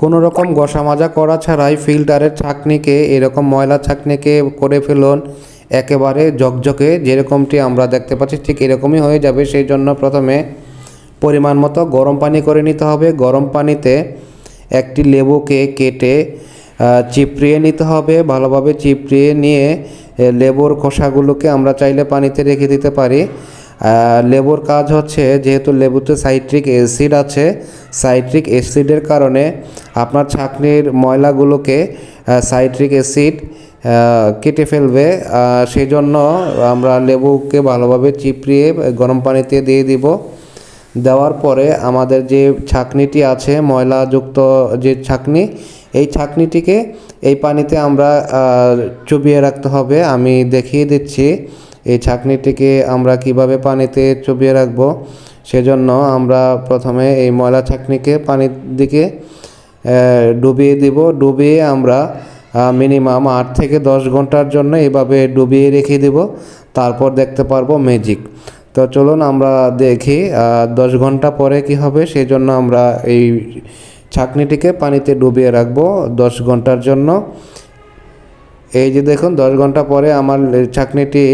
কোনো রকম ঘষা মাজা করা ছাড়াই ফিল্টারের ছাঁকনিকে, এরকম ময়লা ছাঁকনিকে করে ফেলুন। একেবারে ঝকঝকে যেরকমটি আমরা দেখতে পাচ্ছি, ঠিক এরকমই হয়ে যাবে। সেই জন্য প্রথমে পরিমাণ মতো গরম পানি করে নিতে হবে। গরম পানিতে একটি লেবুকে কেটে চিপড়িয়ে নিতে হবে। ভালোভাবে চিপড়িয়ে নিয়ে লেবুর খোসাগুলোকে আমরা চাইলে পানিতে রেখে দিতে পারি। লেবুর কাজ হচ্ছে যেহেতু লেবুতে সাইট্রিক অ্যাসিড আছে, সাইট্রিক অ্যাসিডের কারণে আপনার ছাকনির ময়লাগুলোকে সাইট্রিক অ্যাসিড কেটে ফেলবে। সেই জন্য আমরা লেবুকে ভালোভাবে চিপড়িয়ে গরম পানিতে দিয়ে দিব। দেওয়ার পরে আমাদের যে ছাকনিটি আছে, ময়লাযুক্ত যে ছাকনি, এই ছাকনিটিকে এই পানিতে আমরা চুবিয়ে রাখতে হবে। আমি দেখিয়ে দিচ্ছি। এই ছাঁকনিটিকে আমরা কীভাবে পানিতে চুবিয়ে রাখব? সেজন্য আমরা প্রথমে এই ময়লা ছাঁকনিকে পানির দিকে ডুবিয়ে দিব। ডুবিয়ে আমরা মিনিমাম আট থেকে দশ ঘণ্টার জন্য এভাবে ডুবিয়ে রেখে দেব। তারপর দেখতে পারব ম্যাজিক। তো চলুন আমরা দেখি দশ ঘণ্টা পরে কি হবে। সেই জন্য আমরা এই ছাঁকনিটিকে পানিতে ডুবিয়ে রাখব দশ ঘণ্টার জন্য। এই যে দেখুন, দশ ঘণ্টা পরে আমার ছাকনিটি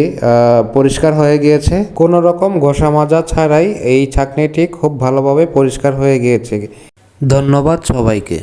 পরিষ্কার হয়ে গিয়েছে। কোনো রকম ঘষা মাজা ছাড়াই এই ছাকনিটি খুব ভালোভাবে পরিষ্কার হয়ে গিয়েছে। ধন্যবাদ সবাইকে।